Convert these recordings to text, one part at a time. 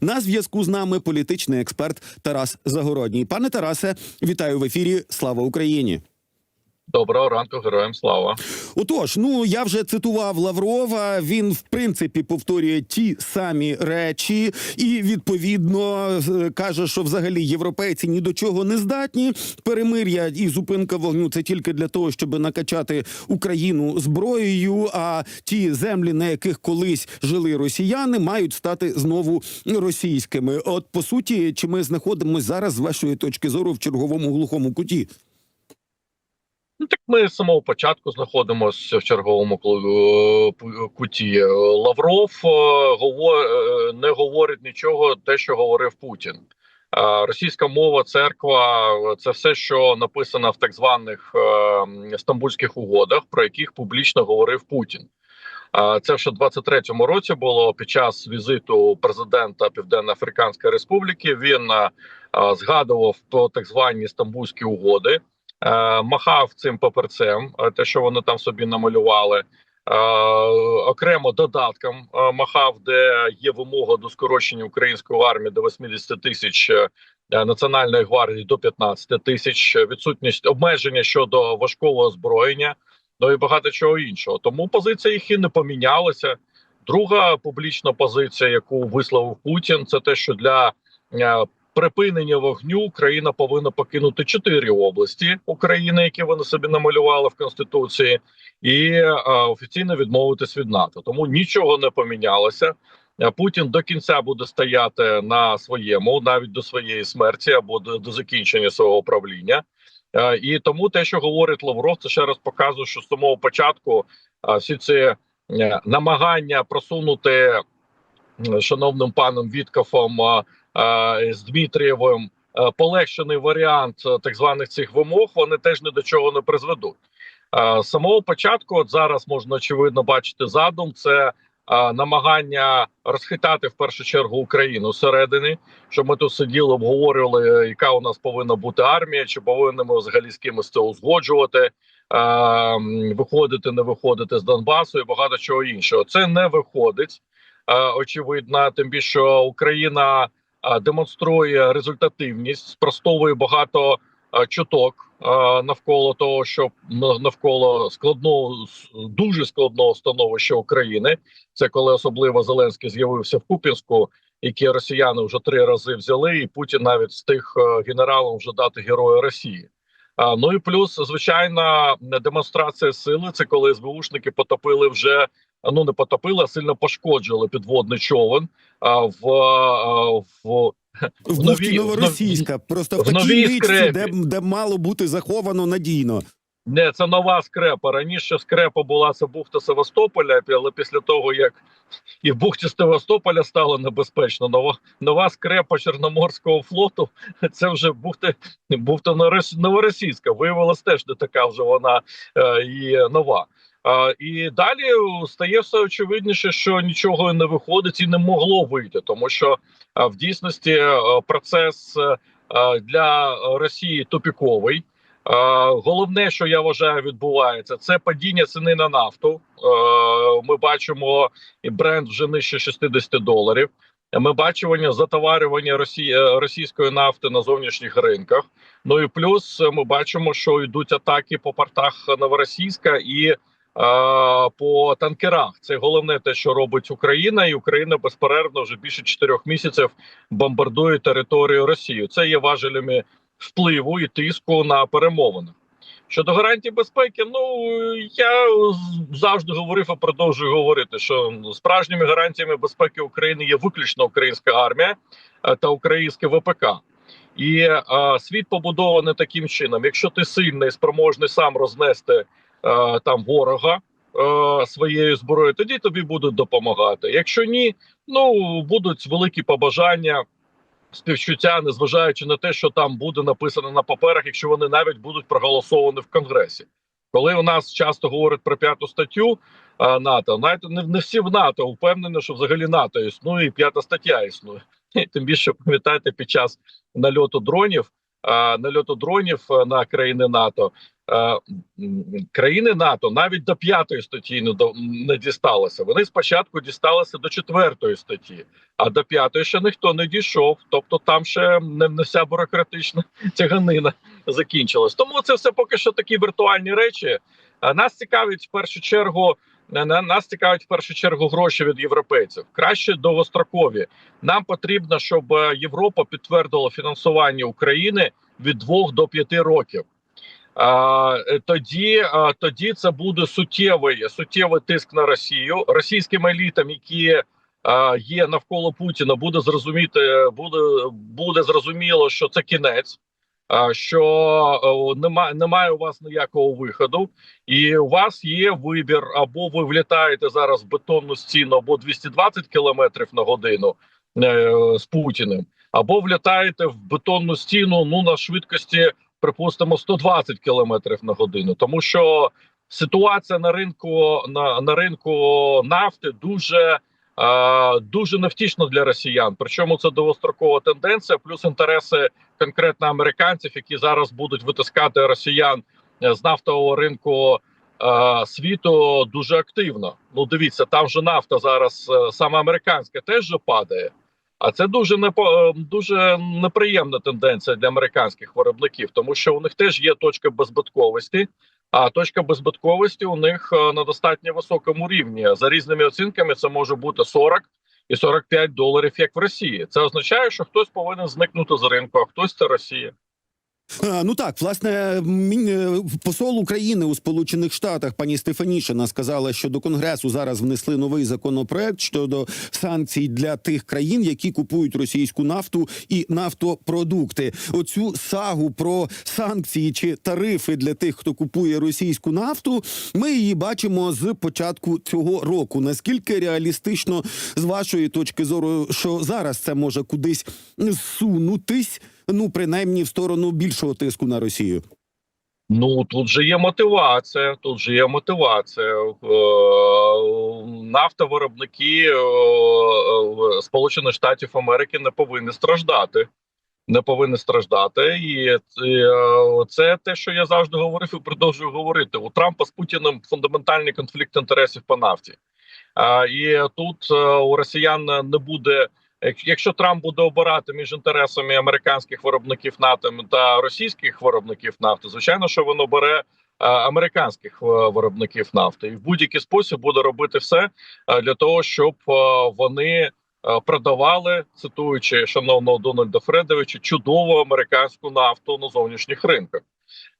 На зв'язку з нами політичний експерт Тарас Загородній. Пане Тарасе, вітаю в ефірі. Слава Україні! Доброго ранку, героям слава. Отож, ну я вже цитував Лаврова. Він в принципі повторює ті самі речі, і відповідно е, каже, що взагалі європейці ні до чого не здатні. Перемир'я і зупинка вогню це тільки для того, щоб накачати Україну зброєю. А ті землі, на яких колись жили росіяни, мають стати знову російськими. От по суті, чи ми знаходимося зараз з вашої точки зору в черговому глухому куті? Ну так ми з самого початку знаходимося в черговому клу- е, куті. Лавров е, е, не говорить нічого, те, що говорив Путін. Е, Російська мова, церква це все, що написано в так званих е, стамбульських угодах, про яких публічно говорив Путін. Е, Це ще в 23-му році було під час візиту президента Південно-Африканської Республіки. Він е, е, згадував про так звані стамбульські угоди. Е, махав цим паперцем, е, те, що вони там собі намалювали. Е, окремо додатком махав, де є вимога до скорочення української армії до 80 тисяч національної гвардії до 15 тисяч, відсутність обмеження щодо важкого озброєння, ну і багато чого іншого. Тому позиція їх і не помінялася. Друга публічна позиція, яку висловив Путін, це те, що для припинення вогню Україна повинна покинути чотири області України, які вони собі намалювали в конституції, і офіційно відмовитись від НАТО. Тому нічого не помінялося. Путін до кінця буде стояти на своєму, навіть до своєї смерті або до, до закінчення свого правління. І тому те, що говорить Лавров, це ще раз показує, що з самого початку всі ці е, намагання просунути шановним паном Віткофом е, з Дмитрієвим е, полегшений варіант е, так званих цих вимог, вони теж ні до чого не призведуть. Е, З самого початку, от зараз можна очевидно бачити задум, це е, намагання розхитати в першу чергу Україну всередині, щоб ми тут сиділи, обговорювали, е, яка у нас повинна бути армія, чи повинні ми взагалі з кимось це узгоджувати, е, виходити, не виходити з Донбасу і багато чого іншого. Це не виходить. Е, очевидно, тим більше Україна е, демонструє результативність, спростовує багато е, чуток е, навколо того, що навколо складного дуже складного становища України. Це коли особливо Зеленський з'явився в Купінську, які росіяни вже три рази взяли, і Путін навіть встиг е, генералам вже дати героя Росії. Ну і плюс, звичайна демонстрація сили. Це коли СБУшники потопили вже ну не потопили, а сильно пошкоджили підводний човен а, в, в В новій- Новоросійська, просто в, в такій скрепі. де, де мало бути заховано надійно. Не, це нова скрепа. Раніше скрепа була це бухта Севастополя, але після того як і в бухті Севастополя стало небезпечно, нова нова скрепа Чорноморського флоту. Це вже бухта бухта новоросійська. Виявилась теж не така вже вона е, і нова. І далі стає все очевидніше, що нічого не виходить і не могло вийти, тому що в дійсності процес для Росії тупіковий. Головне, що я вважаю, відбувається, це падіння ціни на нафту. Ми бачимо і бренд вже нижче 60 доларів. Ми бачимо затоварювання Росії е, російської нафти на зовнішніх ринках. Ну і плюс ми бачимо, що йдуть атаки по портах Новоросійська і по танкерах. Це головне те, що робить Україна, і Україна безперервно вже більше чотирьох місяців бомбардує територію Росії. Це є важелями впливу і тиску на перемовини. Щодо гарантій безпеки, ну я завжди говорив і продовжую говорити, що справжніми гарантіями безпеки України є виключно українська армія е, та українське ВПК. І е, світ побудований таким чином: якщо ти сильний, спроможний сам рознести там ворога е, своєю зброєю, тоді тобі будуть допомагати. Якщо ні, ну будуть великі побажання співчуття, незважаючи на те, що там буде написано на паперах, якщо вони навіть будуть проголосовані в Конгресі. Коли у нас часто говорять про п'яту статтю а, НАТО, знаєте, не, не всі в НАТО впевнені, що взагалі НАТО існує, і п'ята стаття існує. І тим більше пам'ятаєте, під час нальоту дронів е, нальоту дронів е, на країни НАТО. Е, країни НАТО навіть до п'ятої статті не дісталися. Вони спочатку дісталися до четвертої статті, а до п'ятої ще ніхто не дійшов. Тобто там ще не, не вся бюрократична тяганина закінчилась. Тому це все поки що такі віртуальні речі. Нас цікавить в першу чергу. На- на- Нас цікавить в першу чергу гроші від європейців. Краще довгострокові. Нам потрібно, щоб е, Європа підтвердила фінансування України від 2 до 5 років. А, е, тоді, тоді це буде суттєвий суттєвий тиск на Росію російським елітам, які а, є навколо Путіна, буде зрозуміти, буде буде зрозуміло, що це кінець. Що немає, немає у вас ніякого виходу, і у вас є вибір: або ви влітаєте зараз в бетонну стіну, або 220 кілометрів на годину е, з Путіним, або влітаєте в бетонну стіну ну на швидкості припустимо 120 кілометрів на годину, тому що ситуація на ринку на, на ринку нафти дуже е, дуже невтішна для росіян. Причому це довгострокова тенденція, плюс інтереси конкретно американців, які зараз будуть витискати росіян е, з нафтового ринку. е, Світу дуже активно. Ну, дивіться, там же нафта зараз е, саме американська теж же падає. А це дуже непо е, дуже неприємна тенденція для американських виробників, тому що у них теж є точка беззбитковості. А точка беззбитковості у них е, на достатньо високому рівні. За різними оцінками, це може бути 40 і 45 доларів, як в Росії. Це означає, що хтось повинен зникнути з ринку, а хтось це Росія. А, Ну так, власне, е, посол України у Сполучених Штатах пані Стефанішина сказала, що до Конгресу зараз внесли новий законопроект щодо санкцій для тих країн, які купують російську нафту і нафтопродукти. Оцю сагу про санкції чи тарифи для тих, хто купує російську нафту. Ми її бачимо з початку цього року. Наскільки реалістично з вашої точки зору, що зараз це може кудись сунутись? Ну, принаймні в сторону більшого тиску на Росію. Ну тут же є мотивація. Тут же є мотивація. Е, Нафтовиробники е, е, Сполучених Штатів Америки не повинні страждати. Не повинні страждати, і це те, що я завжди говорив і продовжую говорити. У Трампа з Путіним фундаментальний конфлікт інтересів по нафті. І тут у росіян не буде. Як- Якщо Трамп буде обирати між інтересами американських виробників нафти та російських виробників нафти, звичайно, що він обере е, американських е, виробників нафти, і в будь-який спосіб буде робити все е, для того, щоб вони продавали, цитуючи шановного Дональда Фредовича, чудову американську нафту на зовнішніх ринках.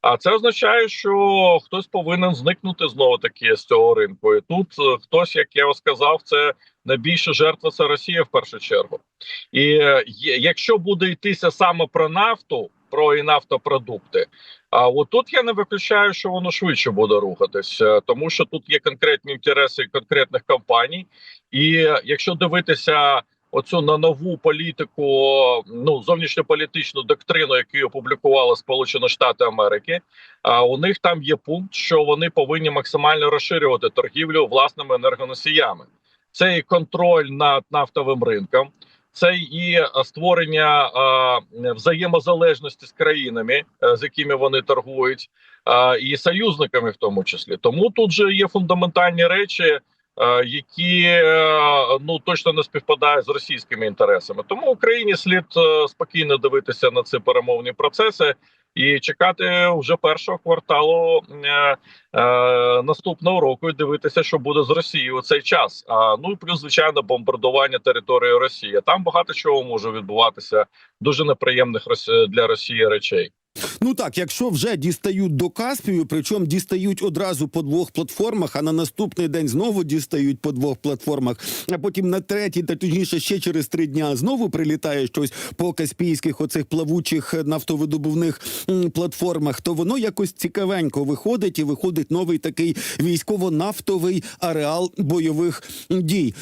А це означає, що хтось повинен зникнути знову таки з цього ринку. І тут е, хтось, як я сказав, це найбільша жертва це Росія в першу чергу. І е, якщо буде йтися саме про нафту, про і нафтопродукти, а от тут я не виключаю, що воно швидше буде рухатись, е, тому що тут є конкретні інтереси конкретних компаній, і якщо дивитися. Оцю на нову політику, ну зовнішньополітичну доктрину, яку опублікували Сполучені Штати Америки. А у них там є пункт, що вони повинні максимально розширювати торгівлю власними енергоносіями. Це і контроль над нафтовим ринком, це і е, створення е, взаємозалежності з країнами, е, з якими вони торгують, е, і союзниками, в тому числі. Тому тут же є фундаментальні речі, які е, ну точно не співпадають з російськими інтересами. Тому Україні слід е, спокійно дивитися на ці перемовні процеси. І чекати вже першого кварталу е, е, наступного року і дивитися, що буде з Росією у цей час. А ну і плюс звичайно бомбардування території Росії. Там багато чого може відбуватися дуже неприємних для Росії речей. Ну так, якщо вже дістають до Каспію, причому дістають одразу по двох платформах, а на наступний день знову дістають по двох платформах, а потім на третій, та точніше ще через три дня знову прилітає щось по каспійських оцих плавучих нафтовидобувних платформах, то воно якось цікавенько виходить і виходить новий такий військово-нафтовий ареал бойових дій.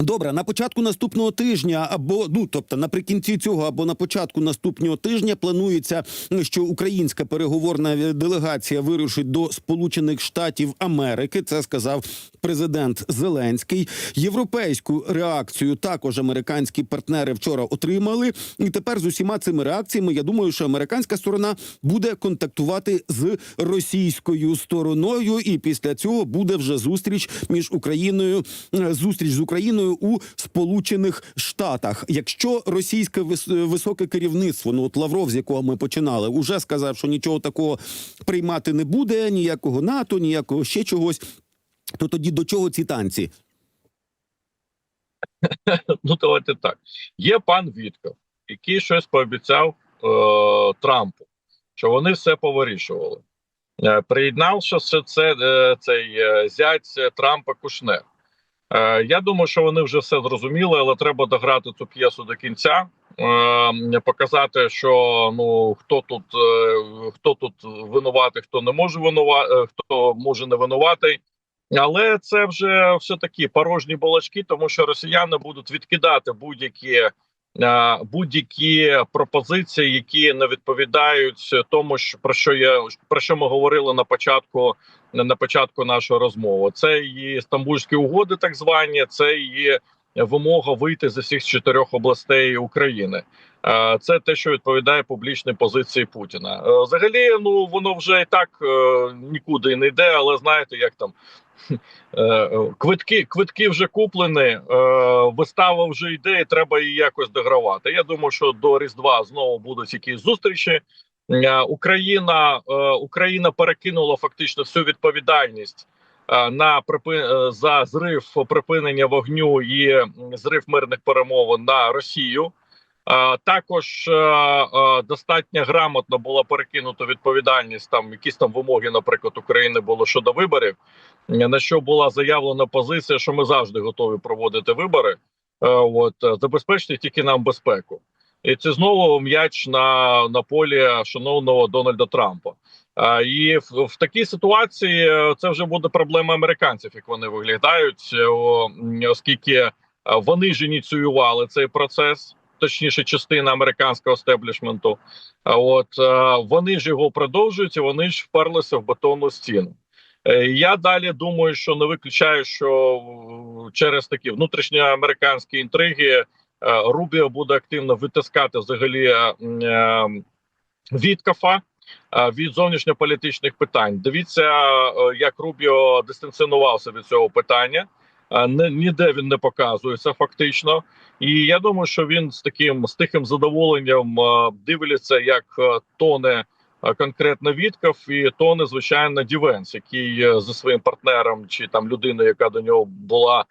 Добре, на початку наступного тижня, або ну тобто наприкінці цього, або на початку наступного тижня планується, що українська переговорна делегація вирушить до Сполучених Штатів Америки. Це сказав президент Зеленський. Європейську реакцію також американські партнери вчора отримали. І тепер з усіма цими реакціями я думаю, що американська сторона буде контактувати з російською стороною, і після цього буде вже зустріч між Україною, е, зустріч з Україною у Сполучених Штатах. Якщо російське вис- високе керівництво, ну от Лавров, з якого ми починали, уже сказав, що нічого такого приймати не буде, ніякого НАТО, ніякого ще чогось. То тоді до чого ці танці? Ну давайте так. Є пан Вітков, який щось пообіцяв е, Трампу, що вони все повирішували. Е, приєднавши це е, цей е, зять Трампа Кушнер. Е, я думаю, що вони вже все зрозуміли, але треба дограти цю п'єсу до кінця, е, показати, що ну хто тут е, хто тут винуватий, хто не може винувати, хто може не винуватий. Але це вже все такі порожні балачки, тому що росіяни будуть відкидати будь-які е, будь-які пропозиції, які не відповідають тому, що про що я про що ми говорили на початку на початку нашої розмови. Це і стамбульські угоди, так звані, це і вимога вийти з усіх чотирьох областей України. Е, Це те, що відповідає публічній позиції Путіна. Е, Взагалі, ну воно вже і так нікуди не йде, але знаєте, як там. Е, Квитки квитки вже куплені, е, вистава вже йде, і треба її якось догравати. Я думаю, що до Різдва знову будуть якісь зустрічі. Е, Україна е, Україна перекинула фактично всю відповідальність е, на е, за зрив припинення вогню і зрив мирних перемовин на Росію. Е, Також е, е, достатньо грамотно була перекинута відповідальність. Там якісь там вимоги, наприклад, України було щодо виборів. На що була заявлена позиція, що ми завжди готові проводити вибори. От забезпечте тільки нам безпеку. І це знову м'яч на, на полі шановного Дональда Трампа. І в, в такій ситуації це вже буде проблема американців, як вони виглядають, оскільки вони ж ініціювали цей процес, точніше, частина американського стеблішменту. А от е, вони ж його продовжують, вони ж вперлися в бетонну стіну. Е, Я далі думаю, що не виключаю, що через такі внутрішньоамериканські інтриги е, Рубіо буде активно витискати взагалі Віткафа від зовнішньополітичних питань. Дивіться, як Рубіо дистанціонувався від цього питання. Е, ні- Ніде він не показується фактично, і я думаю, що він з таким з тихим задоволенням дивиться, як тоне конкретно Вітков і тоне звичайно Дівенс, який е, зі своїм партнером чи там людиною, яка до нього була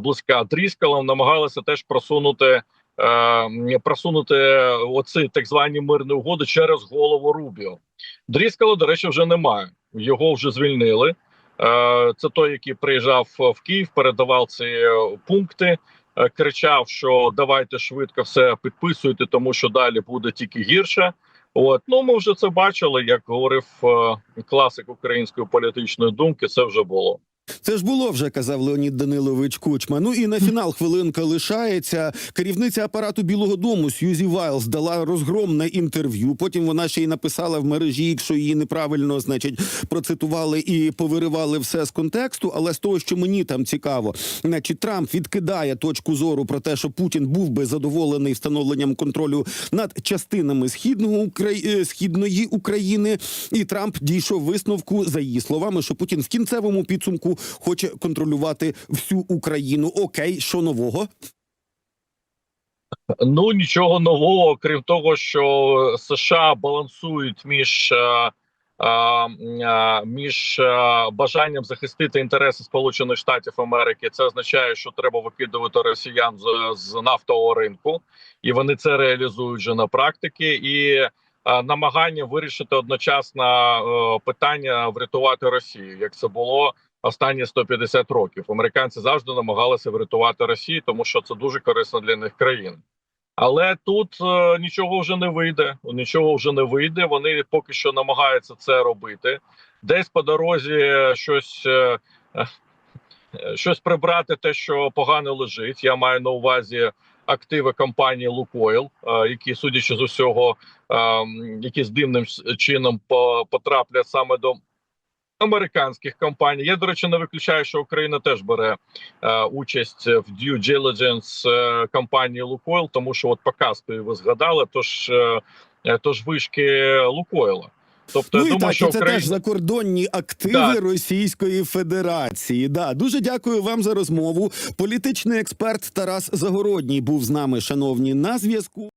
близька Дріскалом, намагалися теж просунути. е, Просунути оці так звані мирні угоди через голову Рубіо. Дріскала, до речі, вже немає. Його вже звільнили. Е, Це той, який приїжджав в Київ, передавав ці е, пункти, е, кричав, що давайте швидко все підписуйте, тому що далі буде тільки гірше. От ну ми вже це бачили, як говорив класик української політичної думки. Це вже було. Це ж було вже казав Леонід Данилович Кучма. Ну і на фінал хвилинка лишається. Керівниця апарату Білого Дому Сьюзі Вайлз дала розгромне інтерв'ю. Потім вона ще й написала в мережі, якщо її неправильно, значить, процитували і повиривали все з контексту. Але з того, що мені там цікаво, значить, Трамп відкидає точку зору про те, що Путін був би задоволений встановленням контролю над частинами східного Украї... е, східної України. І Трамп дійшов висновку за її словами, що Путін в кінцевому підсумку хоче контролювати всю Україну. Окей, що нового? Ну нічого нового, крім того, що США балансують між. е, е, е, Між бажанням захистити інтереси Сполучених Штатів Америки, це означає, що треба викидувати росіян з, з нафтового ринку, і вони це реалізують вже на практиці. І намагання вирішити одночасно питання врятувати Росію, як це було останні 150 років. Американці завжди намагалися врятувати Росію, тому що це дуже корисно для них країн. Але тут е, нічого вже не вийде. Нічого вже не вийде. Вони поки що намагаються це робити. Десь по дорозі щось е, е, щось прибрати, те, що погано лежить. Я маю на увазі активи компанії Лукойл, е, які, судячи з усього, е, які з дивним чином по- потраплять саме до американських компаній. Я до речі не виключаю, що Україна теж бере е, участь в due diligence е, компанії Лукойл, тому що от по Каспію ви згадали, тож е, е, тож вишки Лукойла. Тобто Ну я і думаю, так, що це Україна... теж закордонні активи Так. Російської Федерації. Да, дуже дякую вам за розмову. Політичний експерт Тарас Загородній був з нами, шановні, на зв'язку.